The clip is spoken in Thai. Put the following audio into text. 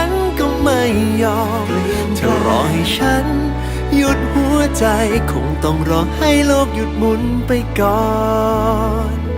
น ยอมเธอรอให้ฉัน หยุดหัวใจคงต้องรอให้โลกหยุดหมุนไปก่อน